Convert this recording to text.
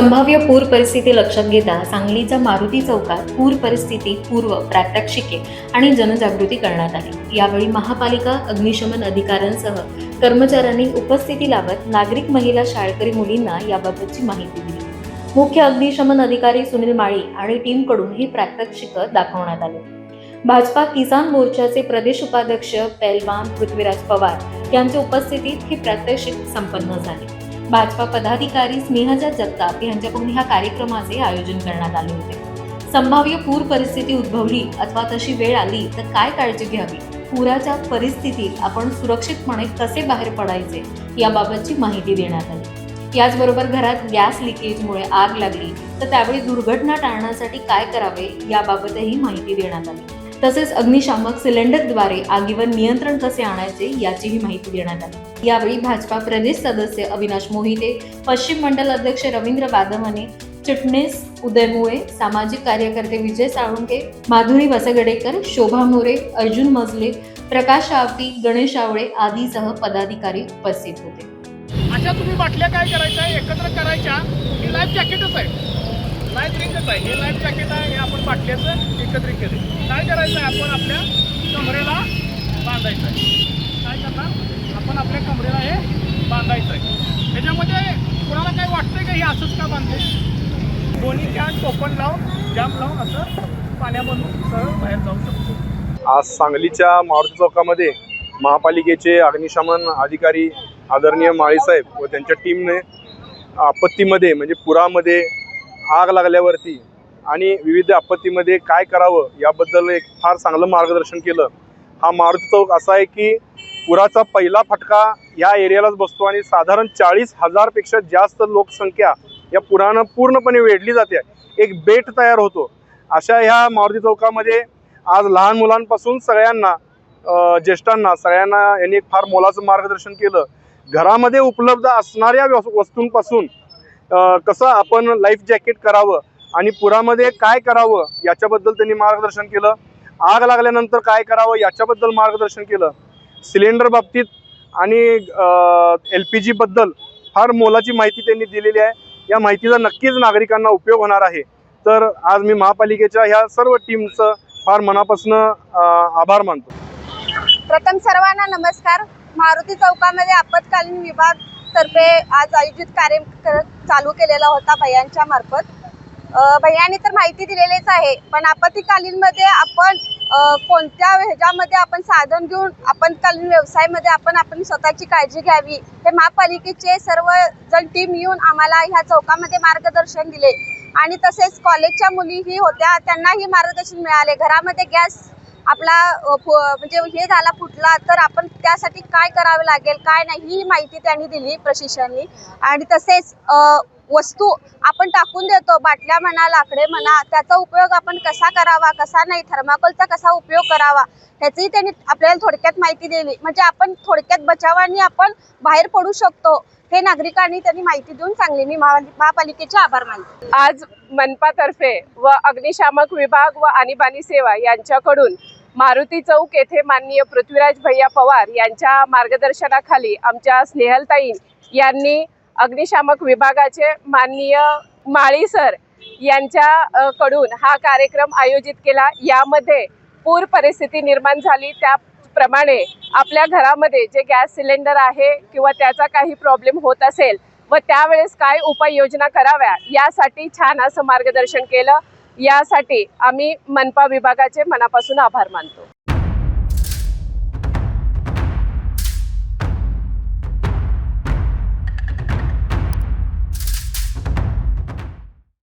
संभाव्य पूर परिस्थिती लक्षात घेता सांगलीच्या मारुती चौकात पूर परिस्थिती पूर्व प्रात्यक्षिके आणि जनजागृती करण्यात आली. यावेळी महापालिका अग्निशमन अधिकाऱ्यांसह कर्मचाऱ्यांनी उपस्थिती लावत नागरिक महिला शाळकरी मुलींना याबाबतची माहिती दिली. मुख्य अग्निशमन अधिकारी सुनील माळी आणि टीमकडून ही प्रात्यक्षिक दाखवण्यात आली. भाजपा किसान मोर्चाचे प्रदेश उपाध्यक्ष पैलवान पृथ्वीराज पवार यांच्या उपस्थितीत ही प्रात्यक्षिक संपन्न झाली. भाजपा पदाधिकारी स्नेहजा जगताप यांच्याकडून ह्या कार्यक्रमाचे आयोजन करण्यात आले होते. संभाव्य पूर परिस्थिती उद्भवली अथवा तशी वेळ आली तर काय काळजी घ्यावी? पुराच्या परिस्थितीत आपण सुरक्षितपणे कसे बाहेर पडायचे? याबाबतची माहिती देण्यात आली. याचबरोबर घरात गॅस लिकेजमुळे आग लागली तर त्यावेळी दुर्घटना टाळण्यासाठी काय करावे? याबाबतही माहिती देण्यात आली. तसेच अग्निशामक सिलेंडरद्वारे आगीवर नियंत्रण कसे आणायचे याचीही माहिती देण्यात आली. यावेळी भाजपा प्रदेश सदस्य अविनाश मोहिते पश्चिम मंडल अध्यक्ष रवींद्र बादमाने चिटणीस उदय मुळे सामाजिक कार्यकर्ते विजय साळुंके माधुरी वसगडेकर शोभा मोरे अर्जुन मजले प्रकाश आवटी गणेश आवळे आदीसह पदाधिकारी उपस्थित होते. अशा तुम्ही बाटल्या काय करायच्या? एकत्र करायच्या? ही लाईफ जॅकेटच आहे. लाईफ रिंगच आहे. हे लाईफ जॅकेट आहे. हे आपण बाटल्याचं एकत्रित केले. काय करायचं आहे? आपण आपल्या कमरेला बांधायचं आहे. काय करणार? आपण आपल्या कमरेला हे बांधायचं आहे. त्याच्यामध्ये कोणाला काय वाटतंय का हे असंच का बांधते दोन्ही कॅन टोपण लावून जाम लावून असं पाण्यामधून सहज बाहेर जाऊ शकतो. आज सांगलीच्या मारुती चौकामध्ये महापालिकेचे अग्निशमन अधिकारी आदरणीय माळीसाहेब व त्यांच्या टीमने आपत्तीमध्ये म्हणजे पुरामध्ये आग लागल्यावरती आणि विविध आपत्तीमध्ये काय करावं याबद्दल एक फार चांगलं मार्गदर्शन केलं. हा मारुती चौक असा आहे की पुराचा पहिला फटका या एरियालाच बसतो आणि साधारण चाळीस हजारपेक्षा जास्त लोकसंख्या या पुरानं पूर्णपणे वेढली जाते. एक बेट तयार होतो. अशा ह्या मारुती चौकामध्ये आज लहान मुलांपासून सगळ्यांना ज्येष्ठांना सगळ्यांना यांनी एक फार मोलाचं मार्गदर्शन केलं. घरामध्ये उपलब्ध असणाऱ्या वस- वस्तूंपासून कसं आपण लाईफ जॅकेट करावं आणि पुरामध्ये काय करावं याच्याबद्दल त्यांनी मार्गदर्शन केलं. आग लागल्यानंतर काय करावं याच्याबद्दल मार्गदर्शन केलं. सिलेंडर बाबतीत आणि एल पी जीबद्दल फार मोलाची माहिती त्यांनी दिलेली आहे. या माहितीचा नक्कीच नागरिकांना उपयोग होणार आहे. तर आज मी महापालिकेच्या ह्या सर्व टीमचं फार मनापासून आभार मानतो. प्रथम सर्वांना नमस्कार. मारुती चौकामध्ये आपत्कालीन विभाग तर्फे आज आयोजित कार्यक्रम चालू केलेला होता भैयांच्या मार्फत. भैयानी तर माहिती दिलेलीच आहे पण आपत्कालीन मध्ये आपण कोणत्या ह्याच्यामध्ये आपण साधन घेऊन आपत्कालीन व्यवसायामध्ये आपण आपण स्वतःची काळजी घ्यावी हे महापालिकेचे सर्व जण टीम येऊन आम्हाला ह्या चौकामध्ये मार्गदर्शन दिले. आणि तसेच कॉलेजच्या मुलीही होत्या त्यांनाही मार्गदर्शन मिळाले. घरामध्ये गॅस आपला म्हणजे हे झाला फुटला तर आपण त्यासाठी काय करावे लागेल काय नाही ही माहिती त्यांनी दिली प्रशिक्षणनी. आणि तसेच वस्तू आपण टाकून देतो बाटल्या म्हणा लाकडे म्हणा त्याचा उपयोग आपण कसा करावा कसा नाही थर्माकोलचा कसा उपयोग करावा ह्याचीही त्यांनी आपल्याला थोडक्यात माहिती दिली. म्हणजे आपण थोडक्यात बचावाने आपण बाहेर पडू शकतो हे नागरिकांनी त्यांनी माहिती देऊन चांगली मी महा- महापालिकेचे आभार मानते. आज मनपातर्फे व अग्निशामक विभाग व आणीबाणी सेवा यांच्याकडून मारुती चौक येथे माननीय पृथ्वीराज भैया पवार यांच्या मार्गदर्शनाखाली आमच्या स्नेहलताई यांनी अग्निशामक विभागाचे माननीय माळी सर यांच्या कडून हा कार्यक्रम आयोजित केला. यामध्ये पूर परिस्थिती निर्माण झाली. त्याप्रमाणे आपल्या घरामध्ये जे गॅस सिलेंडर आहे किंवा त्याचा काही प्रॉब्लेम होत असेल व त्यावेळेस काय उपाययोजना कराव्या यासाठी छान असं मार्गदर्शन केलं. यासाठी आम्ही मनपा विभागाचे मनापासून आभार मानतो.